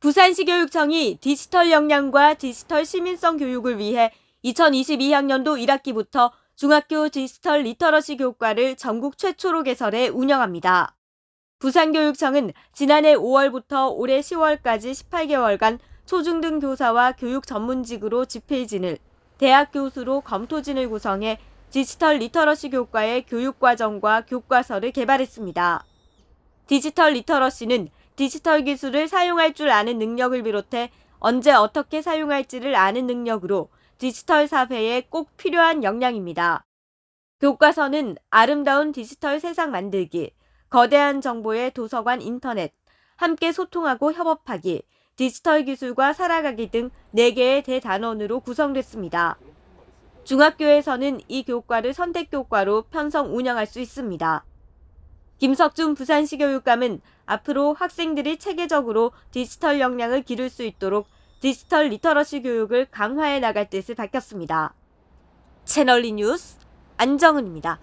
부산시 교육청이 디지털 역량과 디지털 시민성 교육을 위해 2022학년도 1학기부터 중학교 디지털 리터러시 교과를 전국 최초로 개설해 운영합니다. 부산교육청은 지난해 5월부터 올해 10월까지 18개월간 초중등 교사와 교육 전문직으로 집필진을, 대학 교수로 검토진을 구성해 디지털 리터러시 교과의 교육과정과 교과서를 개발했습니다. 디지털 리터러시는 디지털 기술을 사용할 줄 아는 능력을 비롯해 언제 어떻게 사용할지를 아는 능력으로 디지털 사회에 꼭 필요한 역량입니다. 교과서는 아름다운 디지털 세상 만들기, 거대한 정보의 도서관 인터넷, 함께 소통하고 협업하기, 디지털 기술과 살아가기 등 4개의 대단원으로 구성됐습니다. 중학교에서는 이 교과를 선택교과로 편성 운영할 수 있습니다. 김석준 부산시 교육감은 앞으로 학생들이 체계적으로 디지털 역량을 기를 수 있도록 디지털 리터러시 교육을 강화해 나갈 뜻을 밝혔습니다. 채널리 뉴스 안정은입니다.